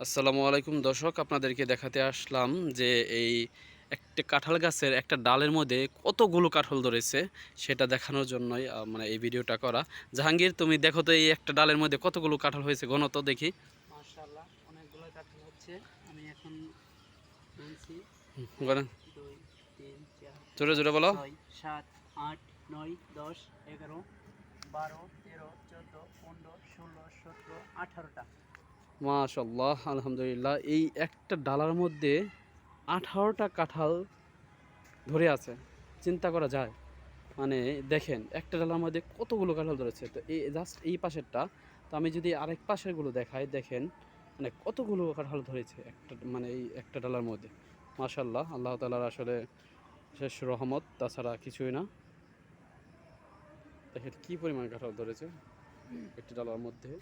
আসসালামু আলাইকুম দর্শক আপনাদেরকে দেখাতে আসলাম যে এই একটা কাঁঠাল গাছের একটা ডালের মধ্যে কতগুলো কাঁঠাল ধরেছে সেটা দেখানোর জন্যই মানে এই ভিডিওটা করা। জাহাঙ্গীর তুমি দেখো তো এই একটা ডালের মধ্যে কতগুলো কাঁঠাল হয়েছে ঘন তো দেখি অনেকগুলো হচ্ছে আমি এখন জোরে জোরে বলো। সাত আট নয় দশ এগারো বারো তেরো চোদ্দ পনেরো ষোলো সতেরো আঠারোটা। মাশাল্লাহ আলহামদুলিল্লাহ। এই একটা ডালার মধ্যে আঠারোটা কাঁঠাল ধরে আছে। চিন্তা করা যায়। মানে দেখেন, একটা ডালার মধ্যে কতগুলো কাঁঠাল ধরেছে। তো এই জাস্ট এই পাশেরটা। তো আমি যদি আরেক পাশেরগুলো দেখাই, দেখেন মানে কতগুলো কাঁঠাল ধরেছে একটা মানে এই একটা ডালার মধ্যে। মাশাল্লাহ আল্লাহ তালার আসলে শেষ রহমত, তাছাড়া কিছুই না। দেখেন কী পরিমাণ কাঁঠাল ধরেছে একটি ডালার মধ্যে।